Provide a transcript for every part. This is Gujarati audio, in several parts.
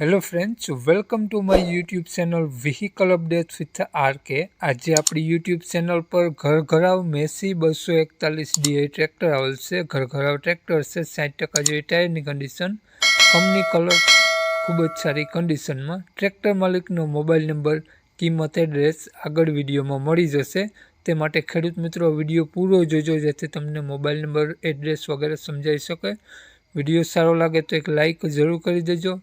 Hello friends welcome to my YouTube channel vehicle update with R K આજે આપણી યુટ્યુબ ચેનલ પર ઘરઘરાવ મેસી બસો એકતાલીસ ડીઆઈ ટ્રેક્ટર આવેલ છે ઘર ઘરાવ ટ્રેક્ટર છે, સાઠ ટકા જેવી ટાયરની કન્ડિશન કંપની કલર ખૂબ જ સારી કન્ડિશનમાં ટ્રેક્ટર માલિકનો મોબાઈલ નંબર કિંમત એડ્રેસ આગળ વિડીયોમાં મળી જશે. તે માટે ખેડૂત મિત્રો વીડિયો પૂરો જોજો જેથી તમને મોબાઈલ નંબર એડ્રેસ વગેરે સમજાઈ શકે. વીડિયો સારો લાગે તો એક લાઇક જરૂર કરી દેજો.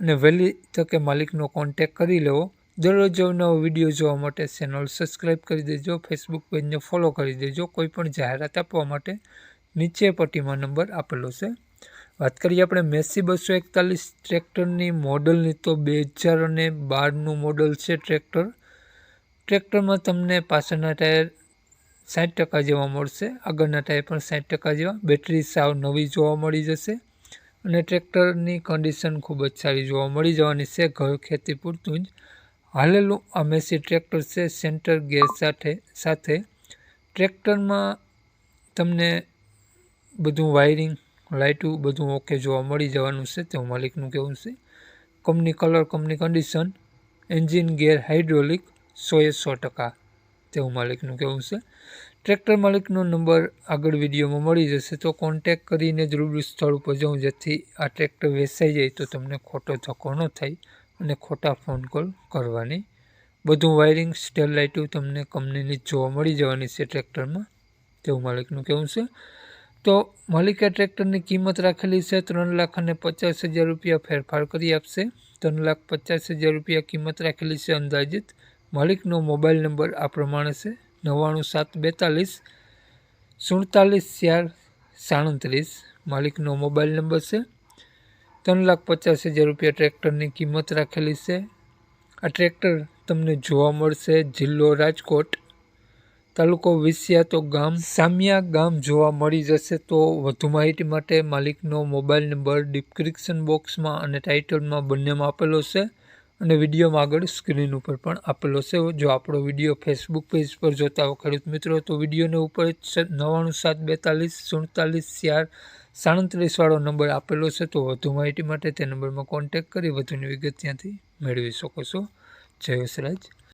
અને વહેલી તકે માલિકનો કોન્ટેક કરી લેવો. દરરોજ નવો વીડિયો જોવા માટે ચેનલ સબસ્ક્રાઈબ કરી દેજો. ફેસબુક પેજને ફોલો કરી દેજો. કોઈ પણ જાહેરાત આપવા માટે નીચે પટ્ટીમાં નંબર આપેલો છે. વાત કરીએ આપણે મેસી બસો એકતાલીસ ટ્રેક્ટરની મોડલની, તો બે હજાર અને બારનું મોડલ છે ટ્રેક્ટર. ટ્રેક્ટરમાં તમને પાછળના ટાયર સાઠ ટકા જેવા મળશે. આગળના ટાયર પણ સાઠ ટકા જેવા. બેટરી સાવ નવી જોવા મળી જશે. અને ટ્રેક્ટરની કન્ડિશન ખૂબ જ સારી જોવા મળી જવાની છે. ઘર ખેતી પૂરતું જ. હાલેલું, આ ટ્રેક્ટર છે, સેન્ટર ગેર સાથે સાથે. ટ્રેક્ટરમાં તમને બધું વાયરિંગ લાઇટું બધું ઓકે જોવા મળી જવાનું છે. તેવું માલિકનું કહેવું છે. Company colour company condition engine gear hydraulic સોએ સો ટકા. તેવું માલિકનું કહેવું છે. ટ્રેક્ટર માલિકનો નંબર આગળ વિડીયોમાં મળી જશે, તો કોન્ટેક કરીને જ રૂબરૂ સ્થળ ઉપર જાઉં, જેથી આ ટ્રેક્ટર વેચાઈ જાય તો તમને ખોટો ધક્કો ન થાય અને ખોટા ફોન કોલ કરવાની. બધું વાયરિંગ સ્ટેલ લાઇટો તમને કંપનીની જોવા મળી જવાની છે ટ્રેક્ટરમાં, તેવું માલિકનું કહેવું છે. તો માલિકે ટ્રેક્ટરની કિંમત રાખેલી છે, ત્રણ લાખ અને પચાસ હજાર રૂપિયા ફેરફાર કરી આપશે. ત્રણ લાખ પચાસ હજાર રૂપિયા કિંમત રાખેલી છે અંદાજિત. માલિકનો મોબાઈલ નંબર આ પ્રમાણે છે, નવ્વાણું સાત બેતાલીસ, સુડતાલીસ ચાર સાડત્રીસ. માલિકનો મોબાઈલ નંબર છે, ત્રણ લાખ પચાસ હજાર રૂપિયા. ટ્રેક્ટરની કિંમત રાખેલી છે. આ ટ્રેક્ટર તમને જોવા મળશે જિલ્લો રાજકોટ, તાલુકો વિસિયા તો ગામ. સામિયા ગામ જોવા મળી જશે તો વધુ માહિતી માટે માલિકનો મોબાઈલ નંબર ડિસ્ક્રિપ્શન બોક્સમાં અને ટાઇટલમાં બંનેમાં આપેલો છે. અને વિડીયોમાં આગળ સ્ક્રીન ઉપર પણ આપેલો છે. જો આપણો વીડિયો ફેસબુક પેજ પર જોતા હો ખેડૂત મિત્રો, તો વિડીયોને ઉપર નવ્વાણું સાત બેતાલીસ સુડતાલીસ ચાર સાડત્રીસવાળો નંબર આપેલો છે. તો વધુ માહિતી માટે તે નંબરમાં કોન્ટેક કરી વધુની વિગત ત્યાંથી મેળવી શકો છો. જય વસરાજ